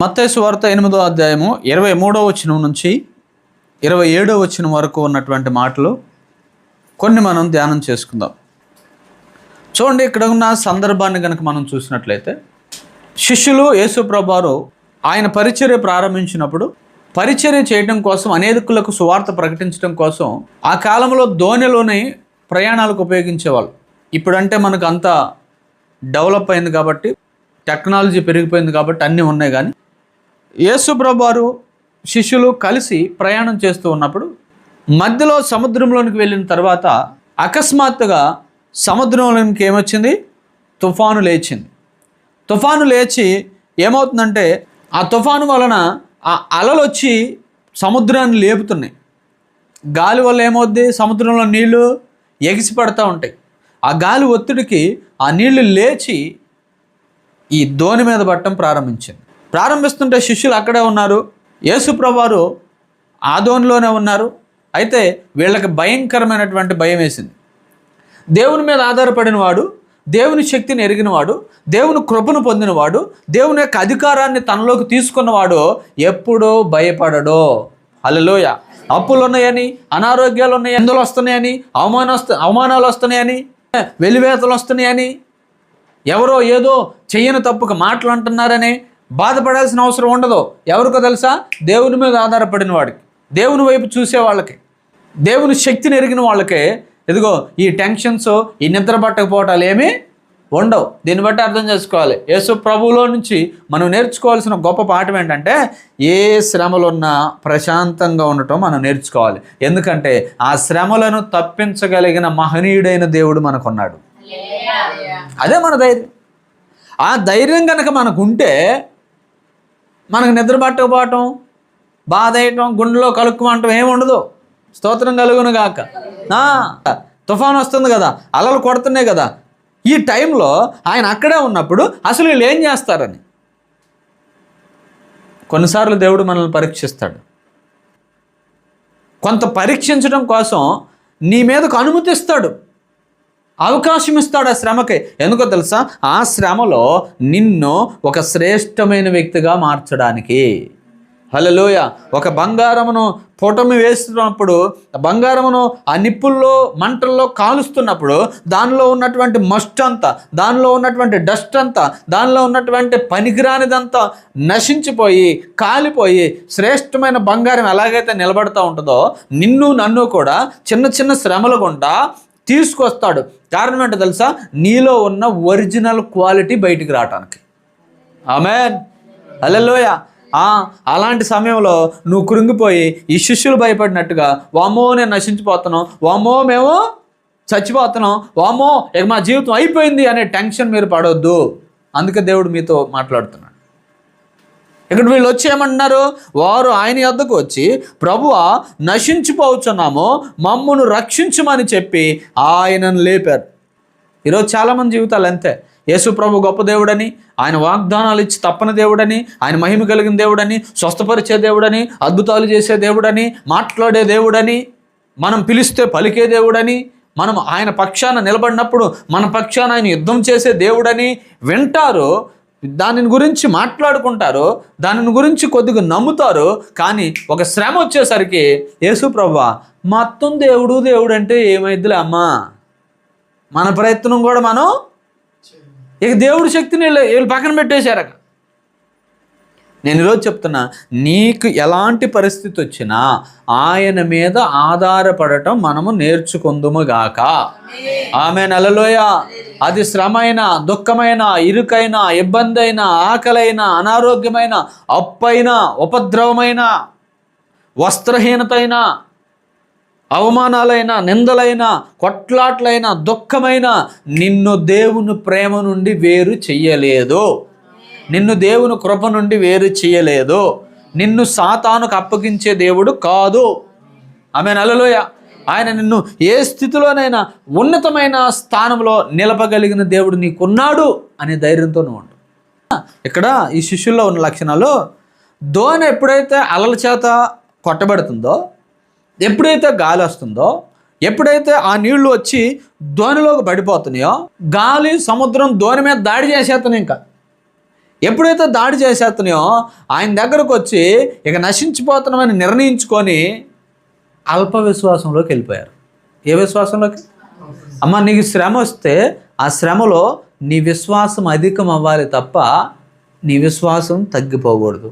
మత్తేసు వార్త ఎనిమిదో అధ్యాయము ఇరవై మూడో వచనం నుంచి ఇరవై ఏడో వచనం వరకు ఉన్నటువంటి మాటలు కొన్ని మనం ధ్యానం చేసుకుందాం. చూడండి ఇక్కడ ఉన్న సందర్భాన్ని కనుక మనం చూసినట్లయితే శిష్యులు యేసుప్రభారు ఆయన పరిచర్య ప్రారంభించినప్పుడు పరిచర్య చేయడం కోసం అనేకులకు సువార్త ప్రకటించడం కోసం ఆ కాలంలో ధోనిలోని ప్రయాణాలకు ఉపయోగించేవాళ్ళు. ఇప్పుడంటే మనకు అంత డెవలప్ అయింది కాబట్టి టెక్నాలజీ పెరిగిపోయింది కాబట్టి అన్నీ ఉన్నాయి కానీ యేసుప్రభారు శిష్యులు కలిసి ప్రయాణం చేస్తూ ఉన్నప్పుడు మధ్యలో సముద్రంలోనికి వెళ్ళిన తర్వాత అకస్మాత్తుగా సముద్రంలోనికి ఏమొచ్చింది? తుఫాను లేచింది. తుఫాను లేచి ఏమవుతుందంటే ఆ తుఫాను వలన ఆ అలలు వచ్చి సముద్రాన్ని లేపుతున్నాయి. గాలి వల్ల ఏమవుద్ది? సముద్రంలో నీళ్ళు ఎగిసి పడతా ఉంటాయి. ఆ గాలి ఒత్తిడికి ఆ నీళ్ళు లేచి ఈ దోణి మీద పట్టడం ప్రారంభించింది. ప్రారంభిస్తుంటే శిష్యులు అక్కడే ఉన్నారు. యేసుప్రవారు ఆదోన్లోనే ఉన్నారు. అయితే వీళ్ళకి భయంకరమైనటువంటి భయం వేసింది. దేవుని మీద ఆధారపడిన వాడు దేవుని శక్తిని ఎరిగినవాడు దేవుని కృపను పొందినవాడు దేవుని యొక్క అధికారాన్ని తనలోకి తీసుకున్నవాడు ఎప్పుడూ భయపడడో. అలలోయ అప్పులు ఉన్నాయని అనారోగ్యాలు ఉన్నాయి ఎందులు వస్తున్నాయని అవమాన అవమానాలు వస్తున్నాయని వెలివేతలు వస్తున్నాయని ఎవరో ఏదో చెయ్యని తప్పుకు మాటలు అంటున్నారని బాధపడాల్సిన అవసరం ఉండదు. ఎవరికో తెలుసా? దేవుని మీద ఆధారపడిన వాడికి. దేవుని వైపు చూసే వాళ్ళకి. దేవుని శక్తిని ఎరిగిన వాళ్ళకే ఇదిగో ఈ టెన్షన్స్ ఈ నిద్ర పట్టకపోవటాలు ఏమీ ఉండవు. దీన్ని బట్టి అర్థం చేసుకోవాలి. యేసు ప్రభువులో నుంచి మనం నేర్చుకోవాల్సిన గొప్ప పాఠం ఏంటంటే ఏ శ్రమలున్నా ప్రశాంతంగా ఉండటం మనం నేర్చుకోవాలి. ఎందుకంటే ఆ శ్రమలను తప్పించగలిగిన మహనీయుడైన దేవుడు మనకున్నాడు. అదే మన ధైర్యం. ఆ ధైర్యం కనుక మనకు ఉంటే మనకు నిద్ర పట్టకపోవటం బాధ వేయటం గుండెలో కలుక్కుమంటం ఏముండదు. స్తోత్రం కలుగును గాక. తుఫాన్ వస్తుంది కదా అలలు కొడుతున్నాయి కదా. ఈ టైంలో ఆయన అక్కడే ఉన్నప్పుడు అసలు వీళ్ళు ఏం చేస్తారని? కొన్నిసార్లు దేవుడు మనల్ని పరీక్షిస్తాడు. కొంత పరీక్షించడం కోసం నీ మీదకు అనుమతిస్తాడు. అవకాశం ఇస్తాడు ఆ శ్రమకి? ఎందుకో తెలుసా? ఆ శ్రమలో నిన్ను ఒక శ్రేష్టమైన వ్యక్తిగా మార్చడానికి. హలోయ ఒక బంగారమును పొటమి వేస్తున్నప్పుడు బంగారమును ఆ నిప్పుల్లో మంటల్లో కాలుస్తున్నప్పుడు దానిలో ఉన్నటువంటి మస్ట్ అంతా దానిలో ఉన్నటువంటి డస్ట్ అంతా దానిలో ఉన్నటువంటి పనికిరానిదంతా నశించిపోయి కాలిపోయి శ్రేష్టమైన బంగారం ఎలాగైతే నిలబడతా ఉంటుందో నిన్ను నన్ను కూడా చిన్న చిన్న శ్రమలు గుండా తీసుకొస్తాడు. కారణం ఏంటో తెలుసా? నీలో ఉన్న ఒరిజినల్ క్వాలిటీ బయటికి రావటానికి. ఆమెన్. అల్లెలోయ అలాంటి సమయంలో నువ్వు కృంగిపోయి ఈ శిష్యులు భయపడినట్టుగా వామో నేను నశించిపోతున్నాం వామో మేము చచ్చిపోతున్నాం వామో ఇక మా జీవితం అయిపోయింది అనే టెన్షన్ మీరు పడవద్దు అందుకే దేవుడు మీతో మాట్లాడుతున్నాడు. ఇక్కడ వీళ్ళు వచ్చి ఏమంటున్నారు? వారు ఆయన యొద్దకు వచ్చి ప్రభువ నశించిపోవచ్చున్నాము మమ్మను రక్షించమని చెప్పి ఆయనను లేపారు. ఈరోజు చాలామంది జీవితాలు అంతే. యేసు ప్రభు గొప్ప దేవుడని ఆయన వాగ్దానాలు ఇచ్చి తప్పని దేవుడని ఆయన మహిమ కలిగిన దేవుడని స్వస్థపరిచే దేవుడని అద్భుతాలు చేసే దేవుడని మాట్లాడే దేవుడని మనం పిలిస్తే పలికే దేవుడని మనం ఆయన పక్షాన నిలబడినప్పుడు మన పక్షాన ఆయన యుద్ధం చేసే దేవుడని వింటారు. దానిని గురించి మాట్లాడుకుంటారు దానిని గురించి కొద్దిగా నమ్ముతారు కానీ ఒక శ్రమ వచ్చేసరికి యేసు ప్రభా మొత్తం దేవుడు దేవుడు అంటే ఏమైద్దిలే అమ్మా? మన ప్రయత్నం కూడా మనం ఇక దేవుడి శక్తిని వీళ్ళు పక్కన పెట్టేశారక నేను ఈరోజు చెప్తున్నా నీకు ఎలాంటి పరిస్థితి వచ్చినా ఆయన మీద ఆధారపడటం మనము నేర్చుకుందుముగాక ఆమె నెలలోయ అది శ్రమైన దుఃఖమైన ఇరుకైన ఇబ్బంది అయిన ఆకలైన అనారోగ్యమైన అప్పైన ఉపద్రవమైన వస్త్రహీనతైన అవమానాలైన నిందలైన కొట్లాట్లైన దుఃఖమైన నిన్ను దేవుని ప్రేమ నుండి వేరు చెయ్యలేదు. నిన్ను దేవుని కృప నుండి వేరు చేయలేదు. నిన్ను సాతానుకు అప్పగించే దేవుడు కాదు. ఆమె నలలోయ ఆయన నిన్ను ఏ స్థితిలోనైనా ఉన్నతమైన స్థానంలో నిలపగలిగిన దేవుడు నీకున్నాడు అనే ధైర్యంతో నువ్వు ఉండు. ఇక్కడ ఈ శిష్యుల్లో ఉన్న లక్షణాలు దోణ ఎప్పుడైతే అలల చేత కొట్టబడుతుందో ఎప్పుడైతే గాలి వస్తుందో ఎప్పుడైతే ఆ నీళ్ళు వచ్చి దోణిలోకి పడిపోతున్నాయో గాలి సముద్రం దోణి మీద దాడి చేసేస్తాను ఇంకా. ఎప్పుడైతే దాడి చేసేస్తున్నాయో ఆయన దగ్గరకు వచ్చి ఇక నశించిపోతున్నామని నిర్ణయించుకొని అల్ప విశ్వాసంలోకి వెళ్ళిపోయారు. ఏ విశ్వాసంలోకి? అమ్మ నీకు శ్రమ వస్తే ఆ శ్రమలో నీ విశ్వాసం అధికం అవ్వాలి తప్ప నీ విశ్వాసం తగ్గిపోకూడదు.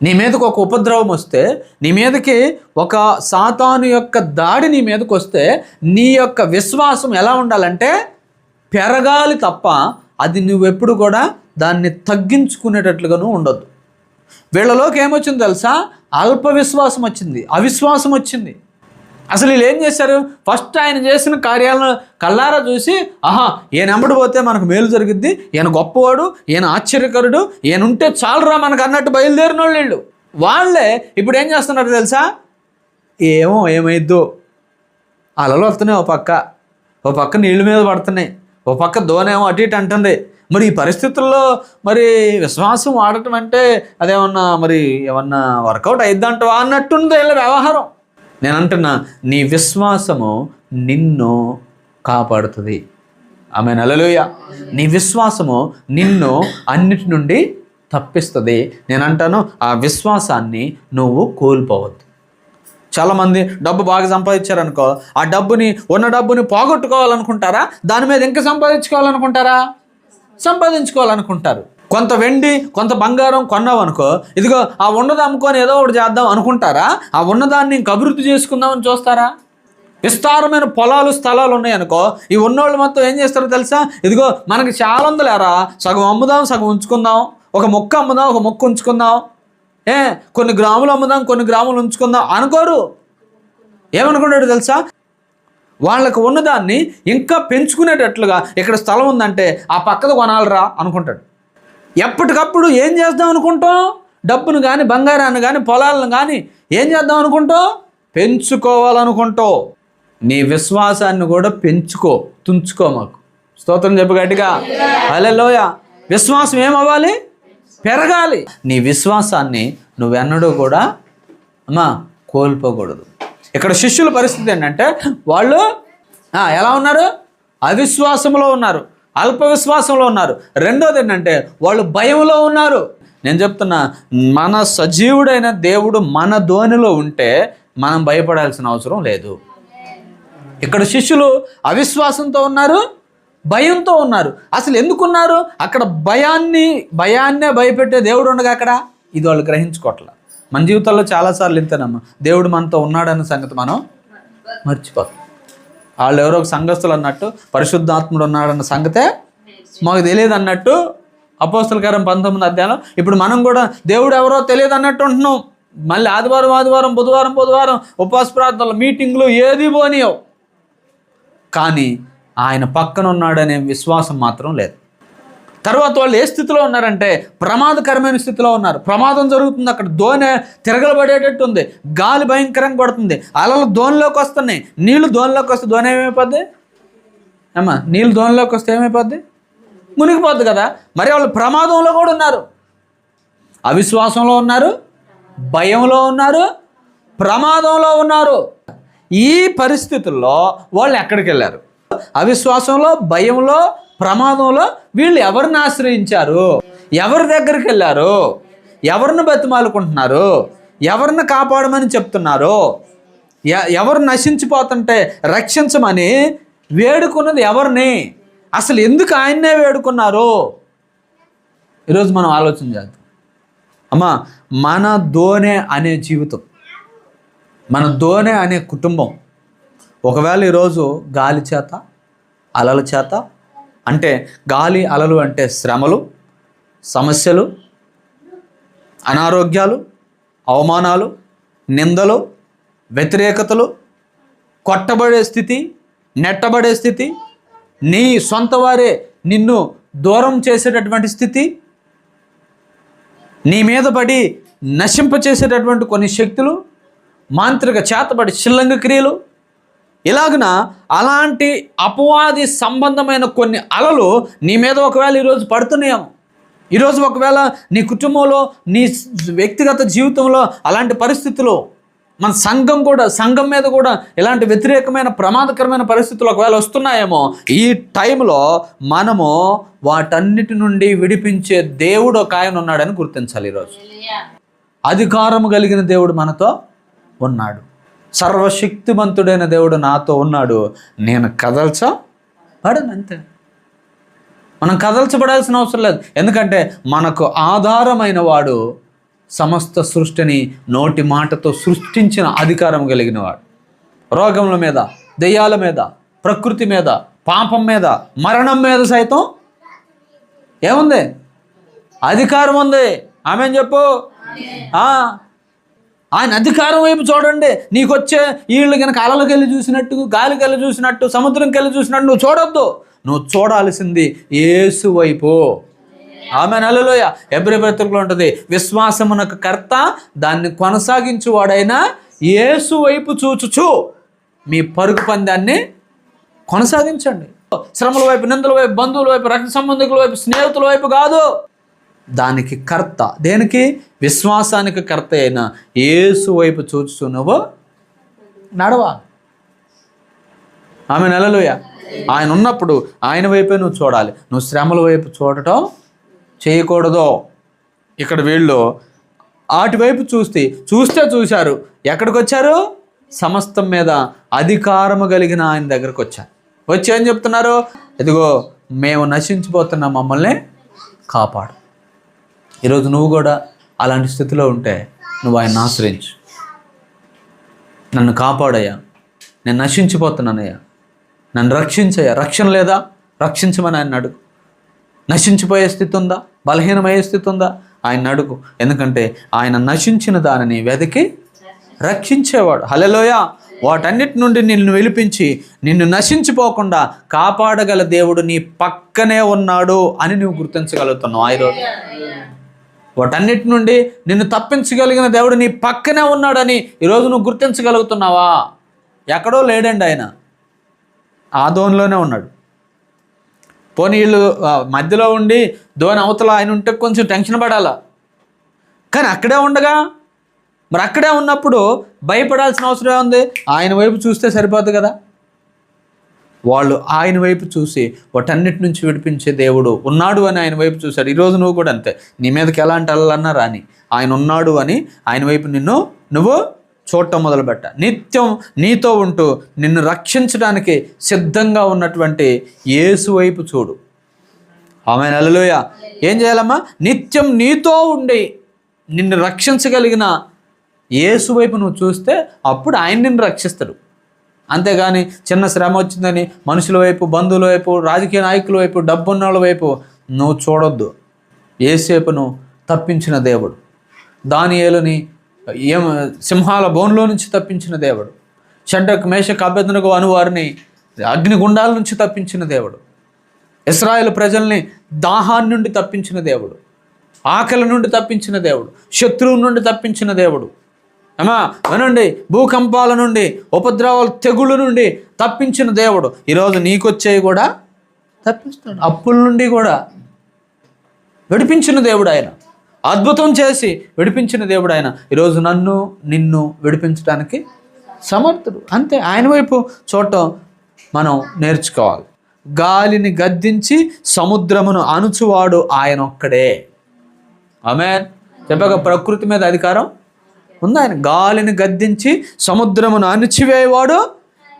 నీ మీదకి ఒక ఉపద్రవం వస్తే నీ మీదకి ఒక సాతాను యొక్క దాడి నీ మీదకి వస్తే నీ యొక్క విశ్వాసం ఎలా ఉండాలంటే పెరగాలి తప్ప అది నువ్వెప్పుడు కూడా దాన్ని తగ్గించుకునేటట్లుగాను ఉండొద్దు. వీళ్ళలోకి ఏమొచ్చింది తెలుసా? అల్ప విశ్వాసం వచ్చింది అవిశ్వాసం వచ్చింది. అసలు వీళ్ళు ఏం చేశారు? ఫస్ట్ ఆయన చేసిన కార్యాలను కల్లారా చూసి ఆహా ఈయన ఎంబడి పోతే మనకు మేలు జరిగిద్ది ఈయన గొప్పవాడు ఈయన ఆశ్చర్యకరుడు ఈయన ఉంటే చాలురా మనకు అన్నట్టు బయలుదేరిన వాళ్ళు వీళ్ళు. వాళ్ళే ఇప్పుడు ఏం చేస్తున్నారు తెలుసా? ఏమో ఏమైద్దో. అలలు వస్తున్నాయి ఓ పక్క. ఓ పక్క నీళ్ళ మీద పడుతున్నాయి. ఓ పక్క దోనేమో అటు ఇటు అంటుంది. మరి ఈ పరిస్థితుల్లో మరి విశ్వాసం వాడటం అంటే అదేమన్నా మరి ఏమన్నా వర్కౌట్ అయిద్దంటవా అన్నట్టుంది వీళ్ళ వ్యవహారం. నేను అంటున్నా నీ విశ్వాసము నిన్ను కాపాడుతుంది. ఆమె నలలుయ నీ విశ్వాసము నిన్ను అన్నిటి నుండి తప్పిస్తుంది. నేను అంటాను ఆ విశ్వాసాన్ని నువ్వు కోల్పోవద్దు. చాలామంది డబ్బు బాగా సంపాదించారనుకో ఆ డబ్బుని ఉన్న డబ్బుని పోగొట్టుకోవాలనుకుంటారా? దాని మీద ఇంకా సంపాదించుకోవాలనుకుంటారా? సంపాదించుకోవాలనుకుంటారు. కొంత వెండి కొంత బంగారం కొన్నావు అనుకో ఇదిగో ఆ ఉన్నది అమ్ముకొని ఏదో ఒకటి చేద్దాం అనుకుంటారా? ఆ ఉన్నదాన్ని ఇంక అభివృద్ధి చేసుకుందామని చూస్తారా? విస్తారమైన పొలాలు స్థలాలు ఉన్నాయనుకో ఈ ఉన్నోళ్ళు మొత్తం ఏం చేస్తారో తెలుసా? ఇదిగో మనకి చాలా ఉందిలేరా సగం అమ్ముదాం సగం ఉంచుకుందాం. ఒక మొక్క అమ్ముదాం ఒక మొక్క ఉంచుకుందాం. ఏ కొన్ని గ్రాములు అమ్ముదాం కొన్ని గ్రాములు ఉంచుకుందాం అనుకోరు. ఏమనుకుంటాడు తెలుసా? వాళ్ళకు ఉన్నదాన్ని ఇంకా పెంచుకునేటట్లుగా ఇక్కడ స్థలం ఉందంటే ఆ పక్కది కొనాలిరా అనుకుంటాడు. ఎప్పటికప్పుడు ఏం చేద్దాం అనుకుంటాం? డబ్బును కానీ బంగారాన్ని కానీ పొలాలను కానీ ఏం చేద్దాం అనుకుంటాం? పెంచుకోవాలనుకుంటావు నీ విశ్వాసాన్ని కూడా పెంచుకో తుంచుకో మాకు. స్తోత్రం చెప్పు గట్టిగా. అలెలోయ విశ్వాసం ఏమవ్వాలి? పెరగాలి. నీ విశ్వాసాన్ని నువ్వెన్నడూ కూడా అమ్మా కోల్పోకూడదు. ఇక్కడ శిష్యుల పరిస్థితి ఏంటంటే వాళ్ళు ఎలా ఉన్నారు? అవిశ్వాసంలో ఉన్నారు. అల్ప విశ్వాసంలో ఉన్నారు. రెండోది ఏంటంటే వాళ్ళు భయంలో ఉన్నారు. నేను చెప్తున్నా మన సజీవుడైన దేవుడు మన ధోనిలో ఉంటే మనం భయపడాల్సిన అవసరం లేదు. ఇక్కడ శిష్యులు అవిశ్వాసంతో ఉన్నారు భయంతో ఉన్నారు. అసలు ఎందుకున్నారు? అక్కడ భయాన్ని భయాన్నే భయపెట్టే దేవుడు ఉండగా అక్కడ ఇది వాళ్ళు గ్రహించుకోవట్లా. మన జీవితాల్లో చాలాసార్లు ఇంతేనమ్మా. దేవుడు మనతో ఉన్నాడన్న సంగతి మనం మర్చిపోతాం వాళ్ళు ఎవరో ఒక సంఘస్థులు అన్నట్టు పరిశుద్ధాత్ముడు ఉన్నాడన్న సంగతే మాకు తెలియదు అన్నట్టు అపోస్తలకారం పంతొమ్మిది అధ్యాయం ఇప్పుడు మనం కూడా దేవుడు ఎవరో తెలియదు అన్నట్టు ఉంటున్నాం. మళ్ళీ ఆదివారం ఆదివారం బుధవారం బుధవారం ఉపవాస ప్రార్థనలు మీటింగ్లు ఏది పోనీయవు. కానీ ఆయన పక్కన ఉన్నాడనే విశ్వాసం మాత్రం లేదు. తర్వాత వాళ్ళు ఏ స్థితిలో ఉన్నారంటే ప్రమాదకరమైన స్థితిలో ఉన్నారు. ప్రమాదం జరుగుతుంది అక్కడ దోణి తిరగలబడేటట్టు ఉంది. గాలి భయంకరంగా కొడుతుంది. అలలు దోణిలోకి వస్తున్నాయి. నీళ్ళు దోణిలోకి వస్తే దోణి ఏమైపోద్ది? అమ్మా నీళ్ళు దోణిలోకి వస్తే ఏమైపోద్ది? మునిగిపోద్ది కదా. మరి వాళ్ళు ప్రమాదంలో కూడా ఉన్నారు. అవిశ్వాసంలో ఉన్నారు. భయంలో ఉన్నారు. ప్రమాదంలో ఉన్నారు. ఈ పరిస్థితుల్లో వాళ్ళు ఎక్కడికి వెళ్ళారు అవిశ్వాసంలో భయంలో ప్రమాదంలో వీళ్ళు ఎవరిని ఆశ్రయించారు? ఎవరి దగ్గరికి వెళ్ళారు? ఎవరిని బతిమాలుకుంటున్నారు? ఎవరిని కాపాడమని చెప్తున్నారు? ఎ- ఎవరు నశించిపోతుంటే రక్షించమని వేడుకున్నది ఎవరిని? అసలు ఎందుకు ఆయన్నే వేడుకున్నారు? ఈరోజు మనం ఆలోచన చేద్దాం. అమ్మా మన దోనె అనే జీవితం మన దోనె అనే కుటుంబం ఒకవేళ ఈరోజు గాలి చేత అలల చేత అంటే గాలి అలలు అంటే శ్రమలు సమస్యలు అనారోగ్యాలు అవమానాలు నిందలు వ్యతిరేకతలు కొట్టబడే స్థితి నెట్టబడే స్థితి నీ సొంత వారే నిన్ను దూరం చేసేటటువంటి స్థితి నీ మీద పడి నశింపచేసేటటువంటి కొన్ని శక్తులు మాంత్రిక చేతబడి చిల్లంగ క్రియలు ఇలాగున అలాంటి అపవాది సంబంధమైన కొన్ని అలలు నీ మీద ఒకవేళ ఈరోజు పడుతున్నాయేమో. ఈరోజు ఒకవేళ నీ కుటుంబంలో నీ వ్యక్తిగత జీవితంలో అలాంటి పరిస్థితులు మన సంఘం కూడా సంఘం మీద కూడా ఇలాంటి వ్యతిరేకమైన ప్రమాదకరమైన పరిస్థితులు ఒకవేళ వస్తున్నాయేమో ఈ టైంలో మనము వాటన్నిటి నుండి విడిపించే దేవుడు ఒక ఆయన ఉన్నాడని గుర్తించాలి ఈరోజు. అధికారము కలిగిన దేవుడు మనతో ఉన్నాడు. సర్వశక్తిమంతుడైన దేవుడు నాతో ఉన్నాడు. నేను కదల్చా? పడను అంతే మనం కదల్చబడాల్సిన అవసరం లేదు. ఎందుకంటే మనకు ఆధారమైన వాడు సమస్త సృష్టిని నోటి మాటతో సృష్టించిన అధికారం కలిగిన వాడు. రోగముల మీద దెయ్యాల మీద ప్రకృతి మీద పాపం మీద మరణం మీద సైతం ఏముంది? అధికారం ఉంది. ఆమె చెప్పు? ఆయన అధికారం వైపు చూడండి. నీకు వచ్చే వీళ్ళు కనుక అలలకు వెళ్ళి చూసినట్టు గాలికి వెళ్ళి చూసినట్టు సముద్రంకి వెళ్ళి చూసినట్టు నువ్వు చూడొద్దు. నువ్వు చూడాల్సింది ఏసు వైపు. ఆమె నెలలోయ ఎబ్రి బ్రతుకులో ఉంటుంది విశ్వాసమునకు కర్త దాన్ని కొనసాగించువాడైనా ఏసు వైపు చూచుచు. మీ పరుగు పందాన్ని కొనసాగించండి. శ్రమల వైపు నిందల వైపు బంధువుల వైపు రక్త సంబంధికుల వైపు స్నేహితుల వైపు కాదు. దానికి కర్త. దేనికి? విశ్వాసానికి కర్త అయిన యేసు వైపు చూస్తూ నువ్వు నడవా ఆమె నెలలోయ ఆయన ఉన్నప్పుడు ఆయన వైపే నువ్వు చూడాలి. నువ్వు శ్రమల వైపు చూడటం చేయకూడదు. ఇక్కడ వీళ్ళు అటువైపు చూస్తే చూస్తే చూశారు. ఎక్కడికి వచ్చారు? సమస్తం మీద అధికారము కలిగిన ఆయన దగ్గరకు వచ్చారు. వచ్చి ఏం చెప్తున్నారు? ఇదిగో మేము నశించిపోతున్న మమ్మల్ని కాపాడు. ఈరోజు నువ్వు కూడా అలాంటి స్థితిలో ఉంటే నువ్వు ఆయన ఆశ్రయించు. నన్ను కాపాడయ్యా. నేను నశించిపోతున్నానయ్యా. నన్ను రక్షించయ్యా. రక్షణ లేదా? రక్షించమని ఆయన అడుగు. నశించిపోయే స్థితి ఉందా? బలహీనమయ్యే స్థితి ఉందా? ఆయన అడుగు. ఎందుకంటే ఆయన నశించిన దానిని వెతికి రక్షించేవాడు. హలలోయ వాటన్నిటి నుండి నిన్ను వెలిపించి నిన్ను నశించిపోకుండా కాపాడగల దేవుడు నీ పక్కనే ఉన్నాడు అని నువ్వు గుర్తించగలుగుతున్నావు ఆ వాటన్నిటి నుండి నిన్ను తప్పించగలిగిన దేవుడు నీ పక్కనే ఉన్నాడని ఈరోజు నువ్వు గుర్తించగలుగుతున్నావా? ఎక్కడో లేడండి ఆయన. ఆ దోనిలోనే ఉన్నాడు. పోనీ వీళ్ళు మధ్యలో ఉండి దోని అవతల ఆయన ఉంటే కొంచెం టెన్షన్ పడాలా? కానీ అక్కడే ఉండగా మరి అక్కడే ఉన్నప్పుడు భయపడాల్సిన అవసరం ఉంది ఆయన వైపు చూస్తే సరిపోదు కదా? వాళ్ళు ఆయన వైపు చూసి వాటన్నిటి నుంచి విడిపించే దేవుడు ఉన్నాడు అని ఆయన వైపు చూశాడు. ఈరోజు నువ్వు కూడా అంతే. నీ మీదకి ఎలాంటి అల్లన్నా రాని. ఆయన ఉన్నాడు అని ఆయన వైపు నిన్ను నువ్వు చూడటం మొదలుపెట్ట. నిత్యం నీతో ఉంటూ నిన్ను రక్షించడానికి సిద్ధంగా ఉన్నటువంటి యేసు వైపు చూడు. ఆమె నెలలోయ ఏం చేయాలమ్మా? నిత్యం నీతో ఉండి నిన్ను రక్షించగలిగిన యేసు వైపు నువ్వు చూస్తే అప్పుడు ఆయన నిన్ను రక్షిస్తాడు. అంతేగాని చిన్న శ్రమ వచ్చిందని మనుషుల వైపు బంధువుల వైపు రాజకీయ నాయకుల వైపు డబ్బున్నోళ్ళ వైపు నువ్వు చూడొద్దు. ఏసేపును తప్పించిన దేవుడు. దానియేలుని ఏం సింహాల బోన్లో నుంచి తప్పించిన దేవుడు. షడ్డక్ మేషకు అభ్యర్థనకు అనువారిని అగ్నిగుండాల నుంచి తప్పించిన దేవుడు. ఇస్రాయేల్ ప్రజల్ని దాహాన్ని నుండి తప్పించిన దేవుడు. ఆకలి నుండి తప్పించిన దేవుడు. శత్రువు నుండి తప్పించిన దేవుడు. అమ్మా వినండి భూకంపాల నుండి ఉపద్రవాల తెగుళ్ళ నుండి తప్పించిన దేవుడు. ఈరోజు నీకొచ్చేవి కూడా తప్పిస్తాడు. అప్పుల నుండి కూడా విడిపించిన దేవుడు ఆయన. అద్భుతం చేసి విడిపించిన దేవుడు ఆయన. ఈరోజు నన్ను నిన్ను విడిపించడానికి సమర్థుడు. అంతే ఆయన వైపు చూడటం మనం నేర్చుకోవాలి. గాలిని గద్దించి సముద్రమును అణుచువాడు ఆయన ఒక్కడే. ఆమె చెప్పక ప్రకృతి మీద అధికారం ఉంది ఆయన గాలిని గద్దించి సముద్రమును అణిచివేయవాడు.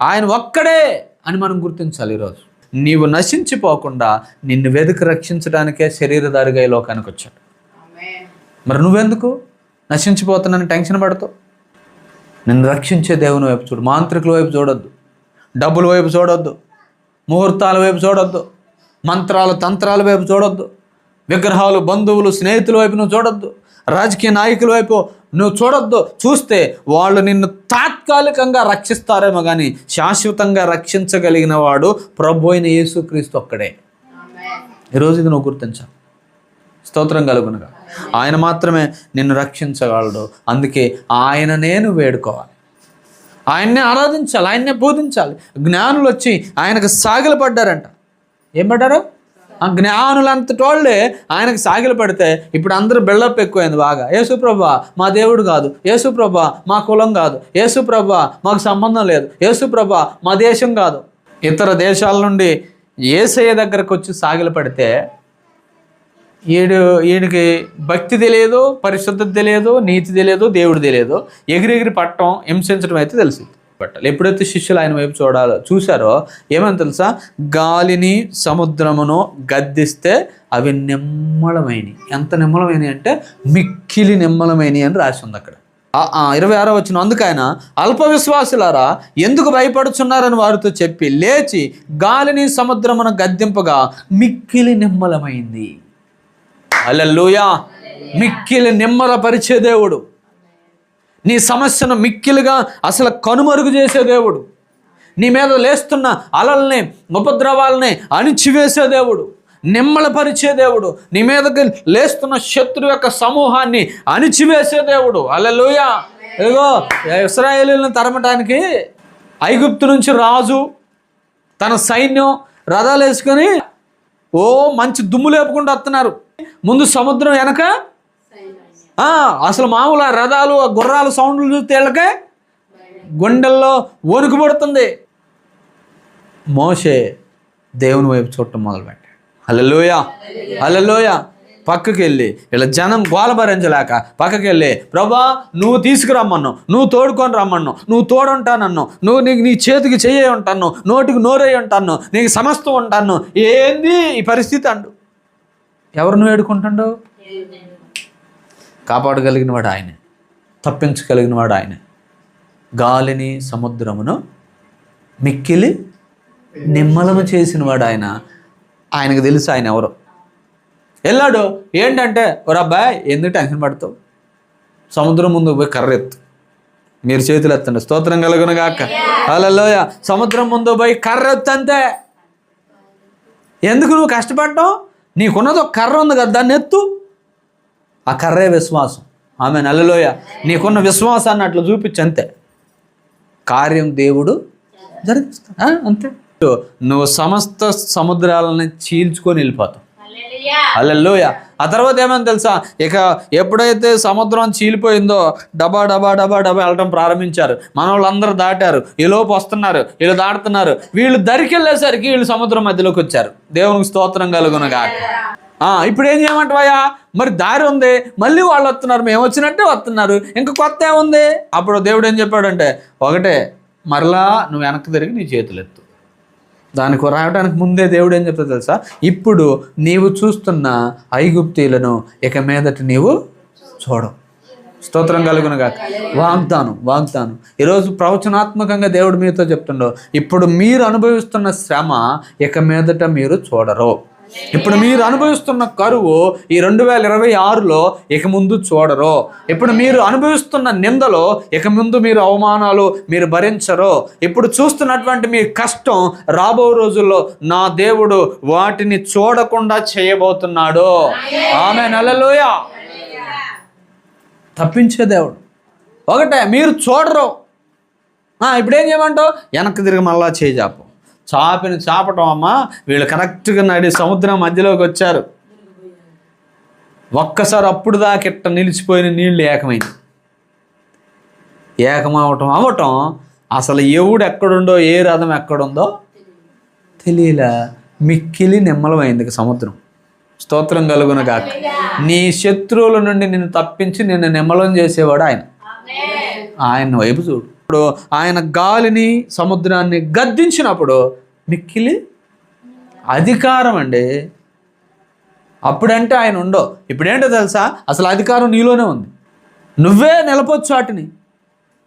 ఆయన ఒక్కడే అని మనం గుర్తించాలి ఈరోజు. నీవు నశించిపోకుండా నిన్ను వెతుకు రక్షించడానికే శరీరధారిగా ఈ లోకానికి వచ్చాడు. మరి నువ్వెందుకు? నశించిపోతున్నాను టెన్షన్ పడతావు? నిన్ను రక్షించే దేవుని వైపు చూడు. మాంత్రికుల వైపు చూడొద్దు. డబ్బుల వైపు చూడొద్దు. ముహూర్తాల వైపు చూడొద్దు. మంత్రాలు తంత్రాల వైపు చూడొద్దు. విగ్రహాలు బంధువులు స్నేహితుల వైపు నువ్వు చూడొద్దు. రాజకీయ నాయకుల వైపు నువ్వు చూడొద్దు. చూస్తే వాళ్ళు నిన్ను తాత్కాలికంగా రక్షిస్తారేమో కానీ శాశ్వతంగా రక్షించగలిగిన వాడు ప్రభు అయిన యేసుక్రీస్తు ఒక్కడే. ఈరోజు ఇది నువ్వు గుర్తించాలి స్తోత్రం కలుగునగా. ఆయన మాత్రమే నిన్ను రక్షించగలడు. అందుకే ఆయన నేను వేడుకోవాలి. ఆయన్నే ఆరాధించాలి. ఆయన్నే బోధించాలి. జ్ఞానులు వచ్చి ఆయనకు సాగిలపడ్డారంట. ఏం పడ్డారు? ఆ జ్ఞానులంతటోళ్ళే ఆయనకు సాగిలు పడితే ఇప్పుడు అందరూ బిల్డప్ ఎక్కువైంది బాగా. యేసుప్రభ మా దేవుడు కాదు. యేసుప్రభ మా కులం కాదు. యేసుప్రభ మాకు సంబంధం లేదు. యేసుప్రభ మా దేశం కాదు. ఇతర దేశాల నుండి ఏసయ్య దగ్గరకు వచ్చి సాగిలు పడితే ఈడు ఈయనకి భక్తి తెలియదు పరిశుద్ధత తెలియదు నీతి తెలియదు దేవుడు తెలియదు. ఎగిరెగిరి పట్టడం హింసించడం అయితే తెలిసింది. పట్టాలి. ఎప్పుడైతే శిష్యులు ఆయన వైపు చూడాలో చూశారో ఏమని తెలుసా? గాలిని సముద్రమును గద్దిస్తే అవి నిమ్మలమైనవి ఎంత నిమ్మలమైనవి అంటే మిక్కిలి నిమ్మలమైనవి అని రాసి ఉంది అక్కడ. ఇరవై ఆరో వచ్చిన అందుకైన అల్ప విశ్వాసులారా ఎందుకు భయపడుచున్నారని వారితో చెప్పి లేచి గాలిని సముద్రమును గద్దింపగా మిక్కిలి నిమ్మలమైంది. అల్లెలుయా మిక్కిలి నిమ్మల పరిచే దేవుడు. నీ సమస్యను మిక్కిలుగా అసలు కనుమరుగు చేసే దేవుడు. నీ మీద లేస్తున్న అలల్ని ఉపద్రవాలని అణిచివేసే దేవుడు. నిమ్మలపరిచే దేవుడు. నీ మీదకి లేస్తున్న శత్రు యొక్క సమూహాన్ని అణిచివేసే దేవుడు. అల్లెలుయ ఏదో ఇస్రాయేలీలను తరమటానికి ఐగుప్తు నుంచి రాజు తన సైన్యం రథాలు వేసుకొని ఓ మంచి దుమ్ము లేపుకుంటూ వస్తున్నారు. ముందు సముద్రం వెనక అసలు మామూలు ఆ రథాలు ఆ గుర్రాలు సౌండ్లు చూస్తే వీళ్ళకే గుండెల్లో వణుకు పడుతుంది. మోషే దేవుని వైపు చూడటం మొదలుపెట్టాడు. అల్లలోయ అల్లలోయ పక్కకి వెళ్ళి ఇలా జనం గోల భరించలేక పక్కకి వెళ్ళి ప్రభా నువ్వు తీసుకురమ్మను నువ్వు తోడుకొని రమ్మను నువ్వు తోడుంటానన్ను నువ్వు నీకు నీ చేతికి చెయ్యి ఉంటాను నోటికి నోరై ఉంటాను నీకు సమస్తం ఉంటాను ఏంది ఈ పరిస్థితి అండు? ఎవరు నువ్వు వేడుకుంటాడు కాపాడగలిగిన వాడు ఆయనే. తప్పించగలిగిన వాడు ఆయనే. గాలిని సముద్రమును మిక్కిలి నిమ్మలము చేసిన వాడు ఆయన. ఆయనకు తెలుసు ఆయన ఎవరు. వెళ్ళాడు ఏంటంటే ఓ అబ్బాయి ఎందుకు టెన్షన్ పడతావు? సముద్రం ముందు పోయి కర్ర ఎత్తు మీరు చేతులు ఎత్తండి. స్తోత్రం కలుగును గాక. అలలోయ సముద్రం ముందు పోయి కర్ర ఎత్తు అంతే. ఎందుకు నువ్వు కష్టపడ్డావు? నీకున్నదో కర్ర ఉంది కదా దాన్ని ఎత్తు. ఆ కర్రే విశ్వాసం. ఆమె నెలలోయ నీకున్న విశ్వాసాన్ని అట్లా చూపించు అంతే. కార్యం దేవుడు జరిగిస్తాడు. ఆ, అంతే. నువ్వు సమస్త సముద్రాలని చీల్చుకొని వెళ్ళిపోతావు. అల్లెల్లోయ ఆ తర్వాత ఏమైంది తెలుసా? ఇక ఎప్పుడైతే సముద్రం చీలిపోయిందో డబా డబా డబా డబా వెళ్ళటం ప్రారంభించారు. మన వాళ్ళందరూ దాటారు. ఈ లోపు వస్తున్నారు. వీళ్ళు దాటుతున్నారు. వీళ్ళు దరికెళ్ళేసరికి వీళ్ళు సముద్రం మధ్యలోకి వచ్చారు. దేవునికి స్తోత్రం కలుగునగా ఇప్పుడు ఏం చేయమంటావయ్యా? మరి దారి ఉంది. మళ్ళీ వాళ్ళు వస్తున్నారు. మేము వచ్చినట్టే వస్తున్నారు. ఇంకా కొత్త ఏముంది అప్పుడు దేవుడు ఏం చెప్పాడంటే ఒకటే మరలా నువ్వు వెనక్కి తిరిగి నీ చేతులు ఎత్తు. దానికి రావడానికి ముందే దేవుడు ఏం చెప్తా తెలుసా? ఇప్పుడు నీవు చూస్తున్న ఐగుప్తీలను ఇక మీదట నీవు చూడవు. స్తోత్రం కలుగును కాక వాగ్దానం వాగ్దానం. ఈరోజు ప్రవచనాత్మకంగా దేవుడు మీతో చెప్తుండో ఇప్పుడు మీరు అనుభవిస్తున్న శ్రమ ఇక మీదట మీరు చూడరు. ఇప్పుడు మీరు అనుభవిస్తున్న కరువు ఈ రెండు వేల ఇరవై ఆరులో ఇక ముందు చూడరు. ఇప్పుడు మీరు అనుభవిస్తున్న నిందలో ఇక ముందు మీరు అవమానాలు మీరు భరించరు. ఇప్పుడు చూస్తున్నటువంటి మీ కష్టం రాబో రోజుల్లో నా దేవుడు వాటిని చూడకుండా చేయబోతున్నాడు. ఆమె నెలలోయ తప్పించే దేవుడు. ఒకటే మీరు చూడరు. ఆ, ఇప్పుడు ఏం చేయమంటావు? వెనక్కి తిరిగి మళ్ళా చేయి చాపిని చాపటం అమ్మా వీళ్ళు కరెక్ట్గా నడి సముద్రం మధ్యలోకి వచ్చారు. ఒక్కసారి అప్పుడు దాకా ఇట్ట నిలిచిపోయిన నీళ్ళు ఏకమైంది. ఏకమవటం అవటం అసలు ఎవడు ఎక్కడుండో ఏ రథం ఎక్కడుందో తెలియలే మిక్కిలి నిమ్మలమైంది సముద్రం. స్తోత్రం కలుగున గాక. నీ శత్రువుల నుండి నిన్ను తప్పించి నిన్ను నిమ్మలం చేసేవాడు ఆయన. ఆయన వైపు చూడు. ఇప్పుడు ఆయన గాలిని సముద్రాన్ని గద్దించినప్పుడు మిక్కిలి అధికారం అండి. అప్పుడంటే ఆయన ఉండో. ఇప్పుడేంటో తెలుసా? అసలు అధికారం నీలోనే ఉంది. నువ్వే నిలపొచ్చు వాటిని.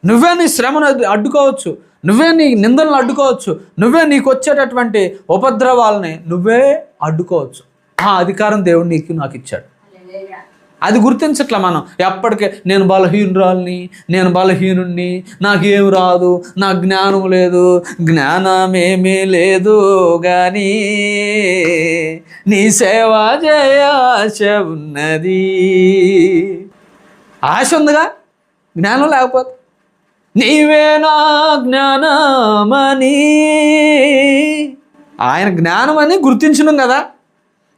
నువ్వే నీ శ్రమను అడ్డుకోవచ్చు. నువ్వే నీ నిందలను అడ్డుకోవచ్చు. నువ్వే నీకు వచ్చేటటువంటి ఉపద్రవాలని నువ్వే అడ్డుకోవచ్చు. ఆ అధికారం దేవుడు నీకు నాకు ఇచ్చాడు అది గుర్తించట్లే మనం. ఎప్పటికే నేను బలహీనురాల్ని నేను బలహీనుణ్ణి నాకేం రాదు నా జ్ఞానం లేదు జ్ఞానమేమీ లేదు కానీ నీ సేవ జయ ఆశ ఉన్నది. ఆశ ఉందిగా? జ్ఞానం లేకపోతే? నీవే నా జ్ఞానమని. ఆయన జ్ఞానం అని గుర్తించను కదా?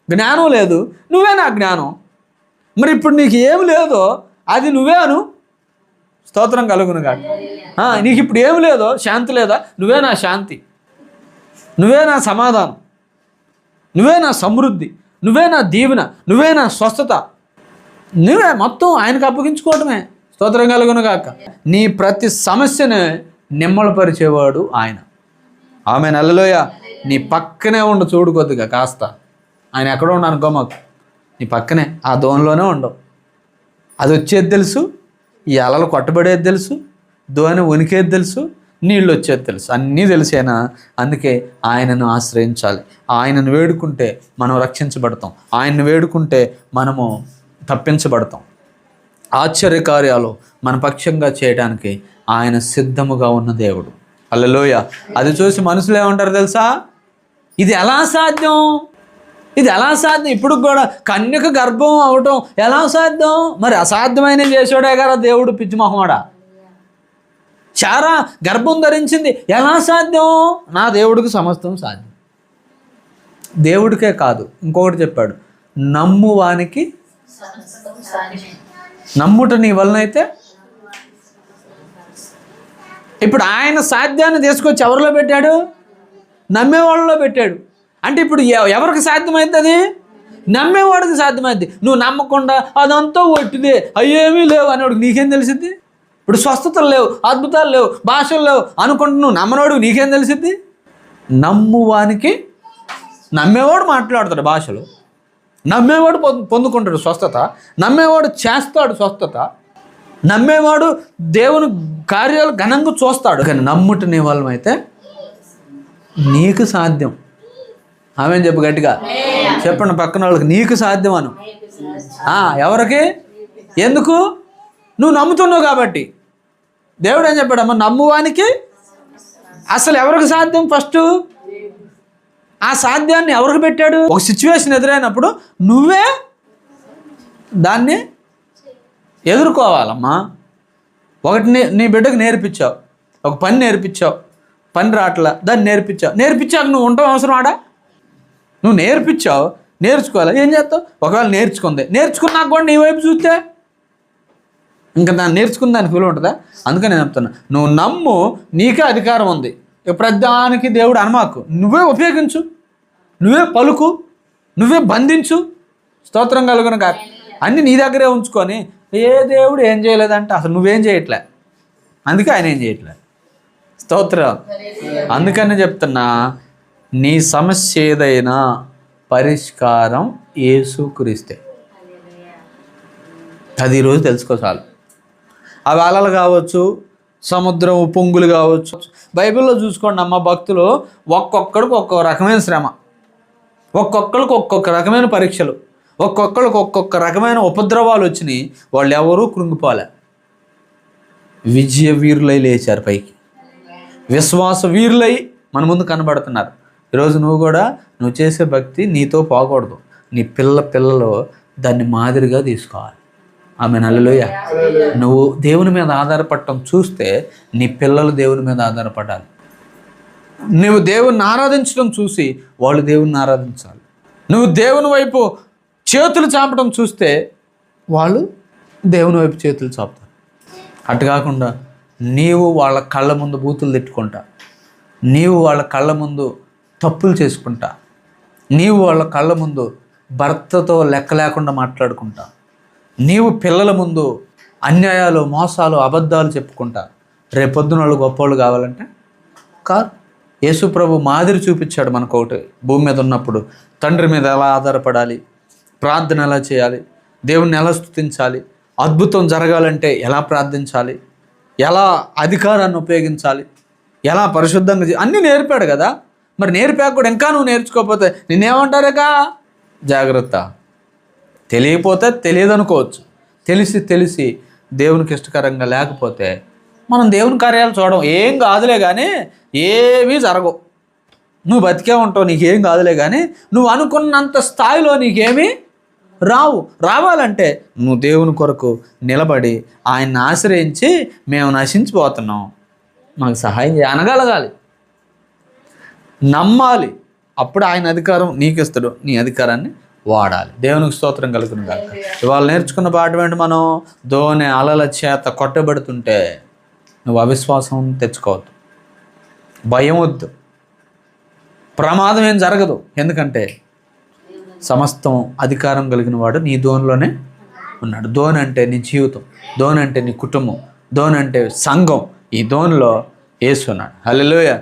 జ్ఞానం లేదు. నువ్వే నా జ్ఞానం. మరి ఇప్పుడు నీకు ఏం లేదో అది నువ్వే అను. స్తోత్రం కలుగును కాక నీకు ఇప్పుడు ఏం లేదో శాంతి లేదా? నువ్వే నా శాంతి. నువ్వే నా సమాధానం. నువ్వే నా సమృద్ధి. నువ్వే నా దీవెన. నువ్వే నా స్వస్థత. నువ్వే మొత్తం ఆయనకు అప్పగించుకోవటమే. స్తోత్రం కలుగును కాక నీ ప్రతి సమస్యను నిమ్మలపరిచేవాడు ఆయన. ఆమె నెలలోయ నీ పక్కనే ఉండు చూడు కొద్దిగా కాస్త. ఆయన ఎక్కడో ఉన్నానుకో మాకు. నీ పక్కనే ఆ దోనిలోనే ఉండవు. అది వచ్చేది తెలుసు ఈ అలలు కొట్టబడేది తెలుసు దోని ఉనికేది తెలుసు నీళ్ళు వచ్చేది తెలుసు. అన్నీ తెలిసేనా? అందుకే ఆయనను ఆశ్రయించాలి. ఆయనను వేడుకుంటే మనం రక్షించబడతాం. ఆయన్ని వేడుకుంటే మనము తప్పించబడతాం. ఆశ్చర్యకార్యాలు మన పక్షంగా చేయడానికి ఆయన సిద్ధముగా ఉన్న దేవుడు. అల్లలోయ అది చూసి మనుషులు ఏమంటారు తెలుసా? ఇది ఎలా సాధ్యం? ఇది ఎలా సాధ్యం? ఇప్పుడు కూడా కన్యక గర్భం అవటం ఎలా సాధ్యం? మరి అసాధ్యమైన చేసాడే కదా దేవుడు పిచ్చిమహమాడా చారా గర్భం ధరించింది ఎలా సాధ్యం? నా దేవుడికి సమస్తం సాధ్యం. దేవుడికే కాదు ఇంకొకటి చెప్పాడు నమ్ము వానికి నమ్ముట నీ వలన అయితే ఇప్పుడు ఆయన సాధ్యాన్ని తీసుకొచ్చి ఎవరిలో పెట్టాడు? నమ్మేవాళ్ళలో పెట్టాడు. అంటే ఇప్పుడు ఎవరికి ఎవరికి అది? నమ్మేవాడికి సాధ్యమైంది. నువ్వు నమ్మకుండా అదంతా ఒట్టిదే. అయ్యేమీ లేవు అనేవాడికి నీకేం తెలిసింది ఇప్పుడు స్వస్థతలు లేవు అద్భుతాలు లేవు భాషలు లేవు అనుకుంటు నువ్వు నమ్మనోడు నీకేం తెలిసింది నమ్మువానికి నమ్మేవాడు మాట్లాడతాడు భాషలు. నమ్మేవాడు పొందు పొందుకుంటాడు స్వస్థత. నమ్మేవాడు చేస్తాడు స్వస్థత. నమ్మేవాడు దేవుని కార్యాలు ఘనంగా చూస్తాడు. కానీ నమ్ముటనే వాళ్ళమైతే నీకు సాధ్యం. ఆమె చెప్పు గట్టిగా. చెప్పండి పక్కన వాళ్ళకి. నీకు సాధ్యం అను ఎవరికి? ఎందుకు? నువ్వు నమ్ముతున్నావు కాబట్టి. దేవుడు ఏం చెప్పాడమ్మా? నమ్మువానికి అసలు ఎవరికి సాధ్యం? ఫస్ట్ ఆ సాధ్యాన్ని ఎవరికి పెట్టాడు? ఒక సిచ్యువేషన్ ఎదురైనప్పుడు నువ్వే దాన్ని ఎదుర్కోవాలమ్మా. ఒకటి నీ నీ బిడ్డకు నేర్పించావు. ఒక పని నేర్పించావు. పని రావట్లా దాన్ని నేర్పించావు. నేర్పించాక నువ్వు ఉండటం అవసరం ఆడా నువ్వు నేర్పించావు నేర్చుకోవాలి? ఏం చేస్తావు? ఒకవేళ నేర్చుకుంది. నేర్చుకున్నాక కూడా నీ వైపు చూస్తే ఇంకా దాన్ని నేర్చుకున్న దానికి విలువ ఉంటుందా? అందుకని నేను చెప్తున్నా. నువ్వు నమ్ము నీకే అధికారం ఉంది. ప్రతిదానికి దేవుడు అనమాకు. నువ్వే ఉపయోగించు. నువ్వే పలుకు. నువ్వే బంధించు. స్తోత్రం కలుగును కాదు అన్నీ నీ దగ్గరే ఉంచుకొని ఏ దేవుడు ఏం చేయలేదంటే అసలు నువ్వేం చేయట్లే. అందుకే ఆయన ఏం చేయట్లే. స్తోత్రం. అందుకని చెప్తున్నా నీ సమస్య ఏదైనా పరిష్కారం ఏసుక్రీస్తే అది ఈరోజు తెలుసుకో చాలు. అవి అలలు కావచ్చు సముద్రం పొంగులు కావచ్చు బైబిల్లో చూసుకోండి అమ్మ భక్తులు ఒక్కొక్కడికి ఒక్కొక్క రకమైన శ్రమ. ఒక్కొక్కరికి ఒక్కొక్క రకమైన పరీక్షలు. ఒక్కొక్కరికి ఒక్కొక్క రకమైన ఉపద్రవాలు వచ్చినాయి. వాళ్ళు ఎవరూ కృంగిపోలే. విజయ వీరులై లేచారు పైకి. విశ్వాస వీరులై మన ముందు కనబడుతున్నారు. ఈరోజు నువ్వు కూడా నువ్వు చేసే భక్తి నీతో పోకూడదు. నీ పిల్ల పిల్లలు దాన్ని మాదిరిగా తీసుకోవాలి. ఆమె నల్లలోయ నువ్వు దేవుని మీద ఆధారపడటం చూస్తే నీ పిల్లలు దేవుని మీద ఆధారపడాలి. నువ్వు దేవుణ్ణి ఆరాధించడం చూసి వాళ్ళు దేవుణ్ణి ఆరాధించాలి. నువ్వు దేవుని వైపు చేతులు చాపడం చూస్తే వాళ్ళు దేవుని వైపు చేతులు చాపుతారు. అటు కాకుండా నీవు వాళ్ళ కళ్ళ ముందు బూతులు తిట్టుకుంటా. నీవు వాళ్ళ కళ్ళ ముందు తప్పులు చేసుకుంటా. నీవు వాళ్ళ కళ్ళ ముందు భర్తతో లెక్క లేకుండా మాట్లాడుకుంటా. నీవు పిల్లల ముందు అన్యాయాలు మోసాలు అబద్ధాలు చెప్పుకుంటా. రేపొద్దున వాళ్ళు గొప్పవాళ్ళు కావాలంటే కాదు. యేసుప్రభు మాదిరి చూపించాడు మనకు ఒకటి భూమి మీద ఉన్నప్పుడు. తండ్రి మీద ఎలా ఆధారపడాలి? ప్రార్థన ఎలా చేయాలి? దేవుణ్ణి ఎలా స్తుతించాలి? అద్భుతం జరగాలంటే ఎలా ప్రార్థించాలి? ఎలా అధికారాన్ని ఉపయోగించాలి? ఎలా పరిశుద్ధంగా అన్నీ నేర్పాడు కదా? మరి నేర్పాక కూడా ఇంకా నువ్వు నేర్చుకోకపోతే నిన్నేమంటారుగా జాగ్రత్త. తెలియకపోతే తెలియదు అనుకోవచ్చు తెలిసి తెలిసి దేవునికి ఇష్టకరంగా లేకపోతే మనం దేవుని కార్యాలు చూడడం ఏం కాదులే కానీ ఏమీ జరగవు. నువ్వు బతికే ఉంటావు నీకేం కాదులే కానీ నువ్వు అనుకున్నంత స్థాయిలో నీకేమీ రావు. రావాలంటే నువ్వు దేవుని కొరకు నిలబడి ఆయన్ని ఆశ్రయించి మేము నశించిపోతున్నాం. మాకు సహాయం అనగలగాలి. నమ్మాలి. అప్పుడు ఆయన అధికారం నీకు ఇస్తాడు నీ అధికారాన్ని వాడాలి. దేవునికి స్తోత్రం కలుగును కాక ఇవాళ నేర్చుకున్న పాట ఏంటి మనం. ధోని అలల చేత కొట్టబడుతుంటే నువ్వు అవిశ్వాసం తెచ్చుకోవద్దు. భయం వద్దు. ప్రమాదం ఏం జరగదు. ఎందుకంటే సమస్తం అధికారం కలిగిన వాడు నీ దోనిలోనే ఉన్నాడు. దోన్ అంటే నీ జీవితం. దోన్ అంటే నీ కుటుంబం. దోన్ అంటే సంఘం. ఈ దోన్లో వేసున్నాడు హల్లెలూయా.